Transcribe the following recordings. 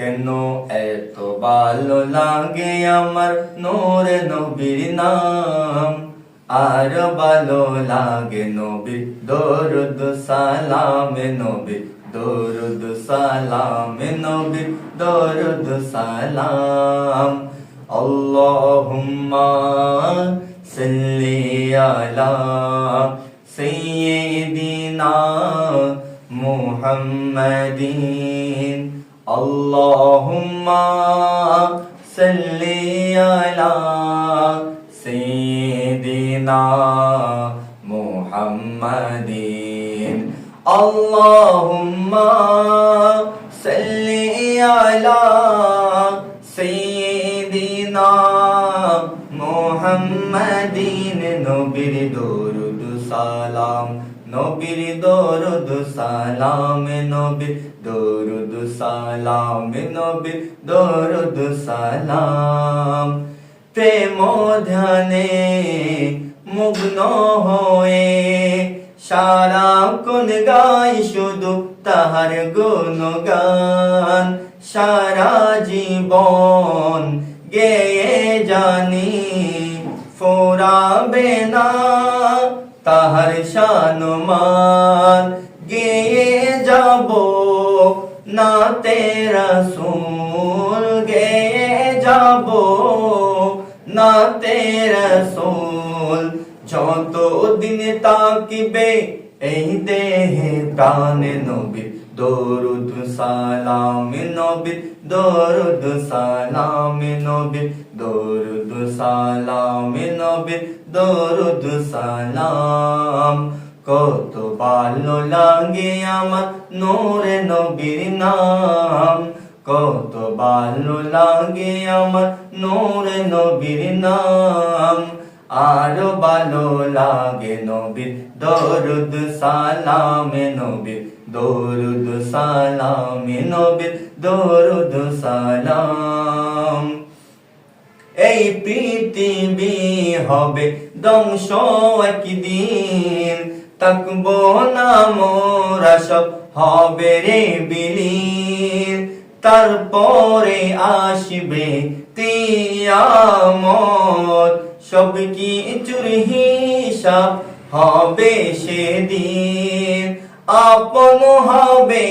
কেন এত ভালো লাগে আমার নূরে নবীর নাম? আর ভালো লাগে নবী দরুদ সালামে নবী দরুদ সালামে নবী দরুদ সালাম। আল্লাহুম্মা সাল্লি আলা সাইয়্যিদিনা মুহাম্মাদিন। আল্লাহুম্মা সাল্লি আলা সাইয়্যিদিনা মুহাম্মাদিন। আল্লাহুম্মা সাল্লি আলা সাইয়্যিদিনা সালাম। নবীর দরুদ সালাম, নবীর দরুদ সালাম, নবীর দরুদ সালাম। প্রেম ধ্যানে মুগ্ন হয়ে সারা কোন গাই শুধু তাহার গুণগান। সারা জীবন গেয়ে জানি ফোরাবে না তাহার শানুমান। গেয়ে যাব না তেরা সুর গেয়ে যাব না তেরা সোল। যত দিন তাকিবে এই দেহে প্রাণ নবী দরুদ সালাম নবী, দরুদ সালাম নবী, দরুদ সালাম নবী, দরুদ সালাম। কত ভালো লাগে আমার নূরে নবীর নাম। কত ভালো লাগে আমার নূরে নবীর নাম। আরও ভালো লাগে নবীর দরুদ সালামে নবীর। দরুদ সালামে নবীর দরুদ সালাম। এই পৃথিবী হবে ধ্বংস একদিন থাকব না মোরা সব হবে রে বিলীন। তারপরে আসবে তিয়ামত সব কিছুর হিসাব হবে সেদিন। আপন হবে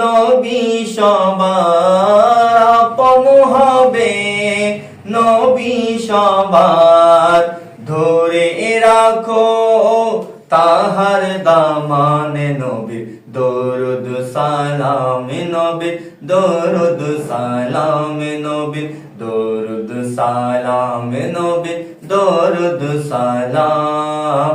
নবী সবার। আপন হবে নবী সবার। ধরে রাখো তাহার দামানে নবী দরুদ সালামে নবী দরুদ সালামে নবী দরুদ সালামে নবী দরুদ সালাম।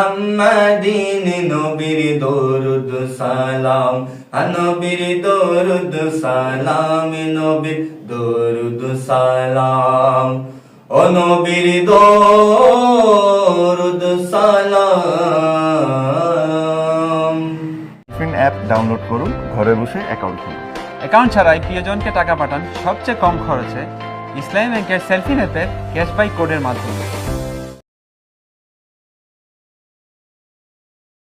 মোহাম্মদিন নবীর দরুদ সালাম নবীর দরুদ সালাম নবীর দরুদ সালাম। ও নবীর দরুদ সালাম। অ্যাপ ডাউনলোড করুন ঘরে বসে অ্যাকাউন্ট খুলুন। অ্যাকাউন্ট ছাড়াই প্রিয়জনকে টাকা পাঠান সবচেয়ে কম খরচে। ইসলামী ব্যাংকের সেলফি অ্যাপের ক্যাশ বাই কোডের মাধ্যমে।